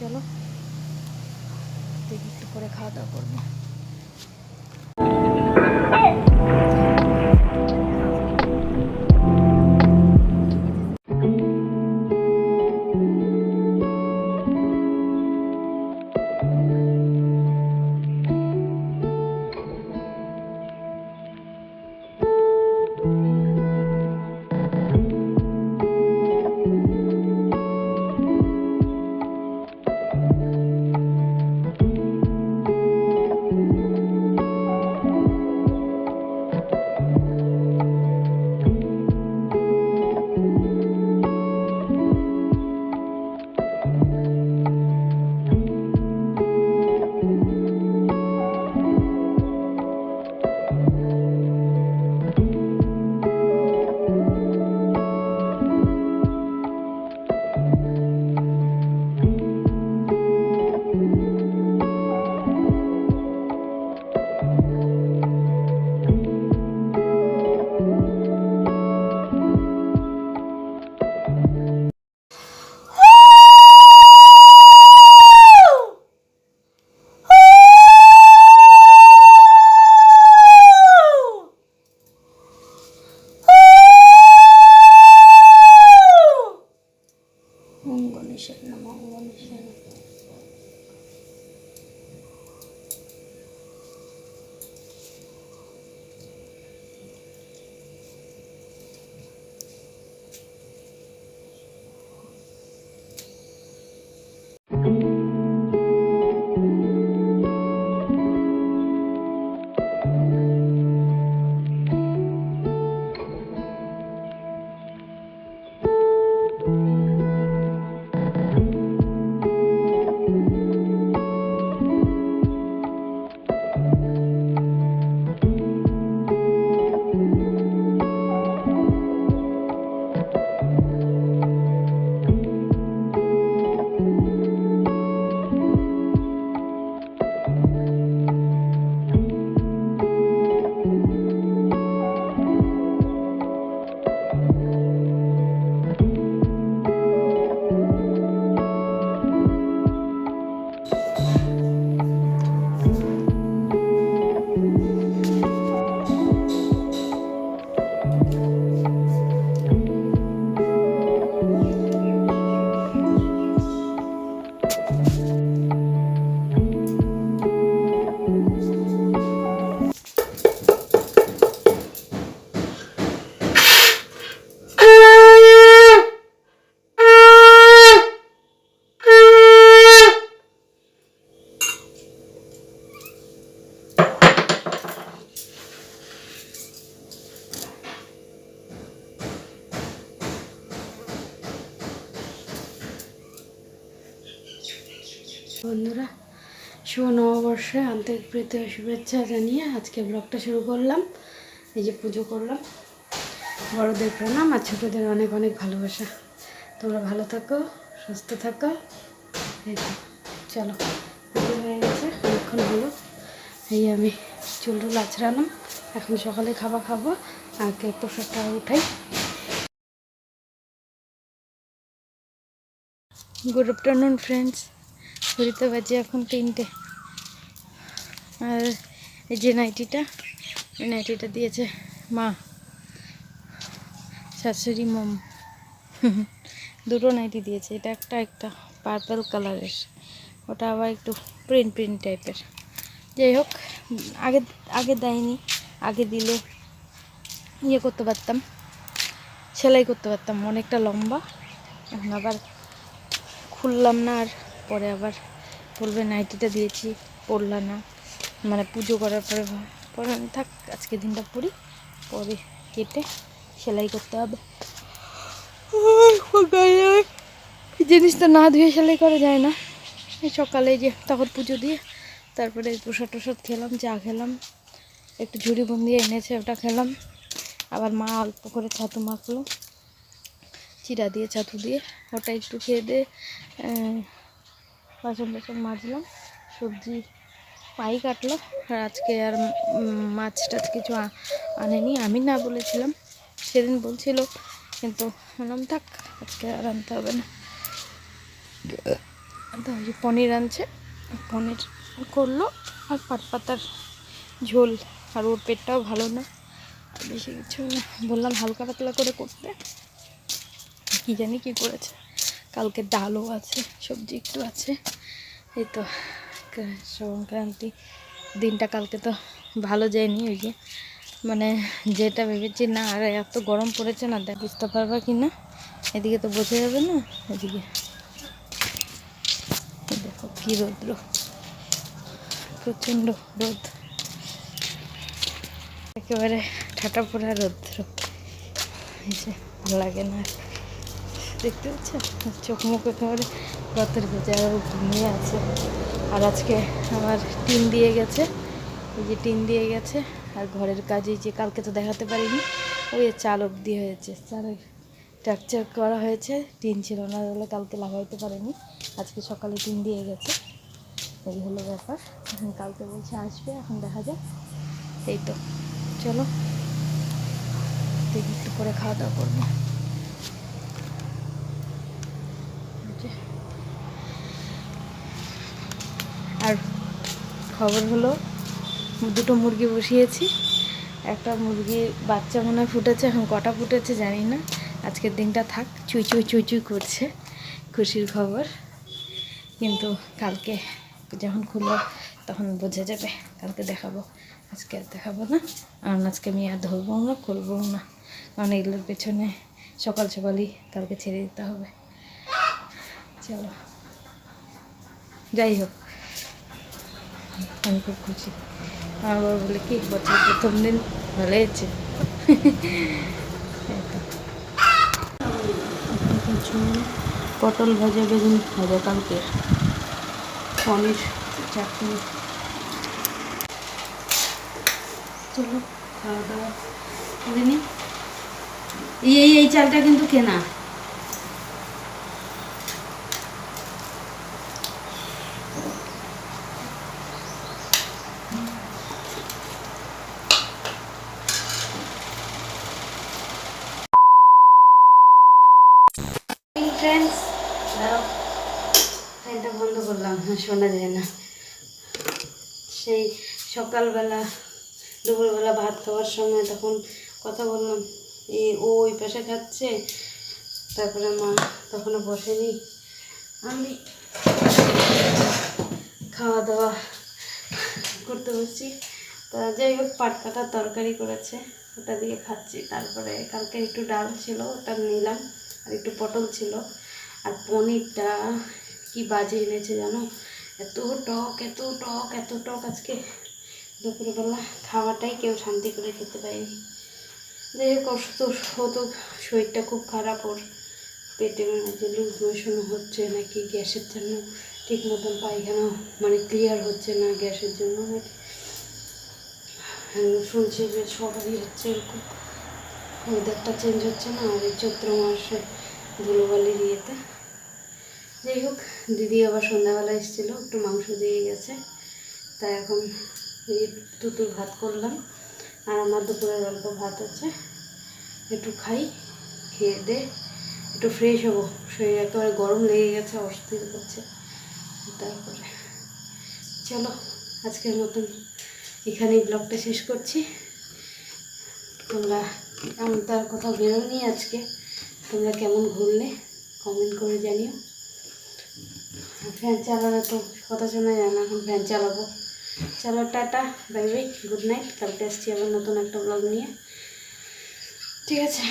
চলো। দেখি একটু পরে খাওয়া দাওয়া করব। বন্ধুরা, শুভ নববর্ষে আন্তরিক প্রীতি শুভেচ্ছা জানিয়ে আজকে ব্লগটা শুরু করলাম। এই যে পুজো করলাম। বড়দের প্রণাম আর ছোটোদের অনেক অনেক ভালোবাসা। তোমরা ভালো থাকো, সুস্থ থাকো। এই চলো, পুজো হয়ে গেছে, অনেকক্ষণ হলো। এই আমি চুল টুল আছড়ালাম, এখন সকালে খাবার খাব, আর কে প্রসাদটা উঠাই। গুড আফটারনুন ফ্রেন্ডস ঘড়িতে বাজে এখন তিনটে। আর এই যে নাইটিটা, এই নাইটিটা দিয়েছে মা, শাশুড়ি, মম। দুটো নাইটি দিয়েছে, এটা একটা একটা পার্পল কালারের ওটা আবার একটু প্রিন্ট প্রিন্ট টাইপের যাই হোক, আগে আগে দেয়নি, আগে দিলে ইয়ে করতে পারতাম, সেলাই করতে পারতাম, অনেকটা লম্বা। এখন আবার খুললাম না আর। পরে আবার বলবে, নাইটিটা দিয়েছি, পরলা না। মানে পুজো করার পরে পরে থাক, আজকে দিনটা পড়ি, পরে কেটে সেলাই করতে হবে। জিনিসটা না ধুয়ে সেলাই করা যায় না। সকালে যে তখন পুজো দিয়ে, তারপরে প্রসাদ টসাদ খেলাম, চা খেলাম, একটু ঝুড়ি বন্দি এনেছে, ওটা খেলাম। আবার মা অল্প করে ছাতু মাখলো, চিরা দিয়ে, ছাতু দিয়ে, ওটা একটু খেয়ে দিয়ে বাসন টাসন মাজলাম, সবজি পাই কাটলো আর আজকে আর মাছ টাছ কিছু আনেনি, আমি না বলেছিলাম, সেদিন বলছিল, কিন্তু বললাম, থাক, আজকে আর আনতে হবে না। তো পনির আনছে, পনির করল, আর পাট পাতার ঝোল, আর ওর পেটটাও ভালো না বেশি কিছু না, বললাম হালকা পাতলা করে করতে, কি জানি কি করেছে। কালকে ডালও আছে, সবজি একটু আছে। এই তো সংক্রান্তি দিনটা কালকে তো ভালো যায়নি ওই যে। মানে যেটা ভেবেছি, না, আর এত গরম পড়েছে না, দেখ, বুঝতে পারবা কি না? এদিকে তো বোঝা যাবে না, এদিকে। দেখো কি রৌদ্র, প্রচণ্ড রোদ। একেবারে ঠাটা পোড়া রৌদ্র। এই যে, ভালো লাগে না আর। দেখতে পাচ্ছ? চোখ মুখ একেবারে রথের ভেজে ঘুমিয়ে আছে। আর আজকে আমার টিন দিয়ে গেছে। এই যে টিন দিয়ে গেছে। আর ঘরের কাজে যে কালকে তো দেখাতে পারিনি, ওই চাল অবধি হয়েছে। চালের স্ট্রাকচার করা হয়েছে। টিন ছিল না বলে কালকে লাগাইতে পারিনি। আজকে সকালে টিন দিয়ে গেছে। এই হলো ব্যাপার। এখন কালকে বলছে আসবে, এখন দেখা যাক। এই তো, চলো। দেখি একটু পরে খাওয়া দাওয়া করব এই যে। আর খবর হলো, দুটো মুরগি বসিয়েছি। একটা মুরগি বাচ্চা মনে হয় ফুটেছে, এখন কটা ফুটেছে জানি না। আজকের দিনটা থাক, চুই চুই চুই চুই করছে, খুশির খবর। কিন্তু কালকে যখন খুলবো, তখন বোঝা যাবে, কালকে দেখাবো, আজকে আর দেখাবো না। কারণ আজকে আমি আর ধরবো না, খুলবো না। কারণ এগুলোর পেছনে সকাল সকালই কালকে ছেড়ে দিতে হবে। চলো, যাই হোক। আমি খুব খুশি। আমার বাবা বলে, কি বছর প্রথম দিন ভালো হয়েছে? পটল ভাজা বেগুন ভাজা কালকে। পনির চাটনি। চলো, খাওয়া দাওয়া এই এই চালটা কিন্তু কেনা। শোনা যায় না সেই সকালবেলা, দুপুরবেলা ভাত খাওয়ার সময় তখন কথা বললাম এই ও ওই পাশে খাচ্ছে? তারপরে মা তখনও বসেনি। আমি খাওয়া দাওয়া করতে বসছি। তা যাই হোক, পাট কাটার তরকারি করেছে, ওটা দিয়ে খাচ্ছি। তারপরে কালকে একটু ডাল ছিল, ওটা নিলাম, আর একটু পটল ছিল, আর পনিরটা কি বাজে এনেছে জানো? এত টক এত টক এত টক আজকে। দুপুরবেলা খাওয়াটাই কেউ শান্তি করে খেতে পায়নি যাই হোক, অসুস্থ ও তো শরীরটা খুব খারাপ, ওর পেটে মানে যে লুজ মোশন হচ্ছে নাকি গ্যাসের জন্য ঠিক মতন পায়খানা মানে ক্লিয়ার হচ্ছে না গ্যাসের জন্য নাকি। শুনছি যে সবারই হচ্ছে এরকম। ওয়েদারটা চেঞ্জ হচ্ছে না, আর এই চৈত্র মাসে ধুলোবালির ইয়েতে। যাই হোক, দিদি আবার সন্ধ্যাবেলা এসেছিল, একটু মাংস দিয়ে গেছে। তাই এখন এই দুটোর ভাত করলাম। আর আমার দুপুরের অল্প ভাত আছে। একটু খাই, খেয়ে দে। একটু ফ্রেশ হব। শরীর একেবারে গরম লেগে গেছে, অস্থির করছে। তারপরে চলো, আজকের মতন এখানেই ব্লগটা শেষ করছি। তোমরা আমি তো আর কোথাও বেরোনি আজকে। তোমরা কেমন ঘুরলে কমেন্ট করে জানিও। ফ্যান চালালে তো কথা শোনা যায় না, এখন ফ্যান চালাবো। চলো, tata bye bye good night কালকে আসছি আবার নতুন একটা ব্লগ নিয়ে। ঠিক আছে।